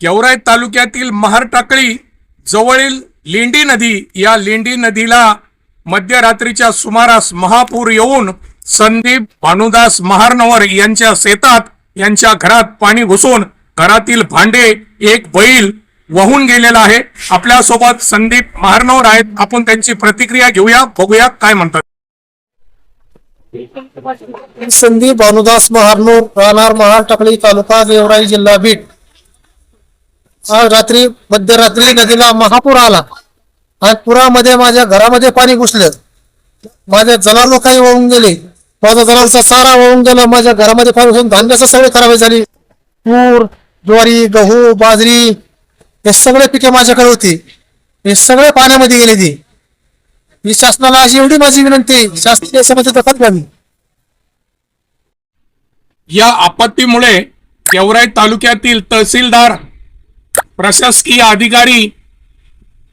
गेवराई तालुक्यातील महारटाकळी जवळील लेंडी नदी या लेंडी नदीला मध्यरात्रीच्या सुमारास महापूर येऊन संदीप भानुदास महारनवर यांच्या शेतात यांच्या घरात पाणी घुसून घरातील भांडे एक बैल वाहून गेलेला आहे. आपल्यासोबत संदीप महारनवर आहेत. आपण त्यांची प्रतिक्रिया घेऊया बघूया काय म्हणतात. संदीप भानुदास महारनोर राहणार महारटाकळी तालुका गेवराई जिल्हा बीड. रात्री मध्यरात्री नदीला महापूर आला. आणि पुरामध्ये माझ्या घरामध्ये पाणी घुसलं. माझ्या जनावर काही वाहून गेले. माझा जनावरचा सारा वाहून गेला. माझ्या घरामध्ये पाणी घुसून धान्याचं सगळे खराब झाली. तूर ज्वारी गहू बाजरी हे सगळे पिके माझ्याकडे होती. हे सगळे पाण्यामध्ये गेले ती. ही शासनाला अशी एवढी माझी विनंती शासकीय समस्या दखल घ्यावी. या आपत्तीमुळे गेवराई तालुक्यातील तहसीलदार प्रशासकीय अधिकारी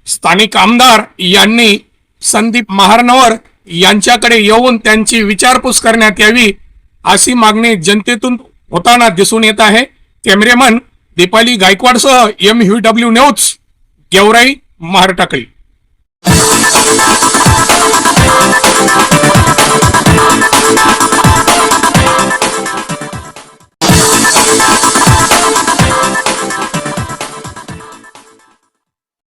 स्थानिक आमदार यांनी संदीप महारनवर यांच्याकडे येऊन त्यांची विचारपूस करण्यात यावी अशी मागणी जनतेतून होताना दिसून येत आहे. Cameraman Deepali गायकवाडसह M V W news Georai Maharatakli.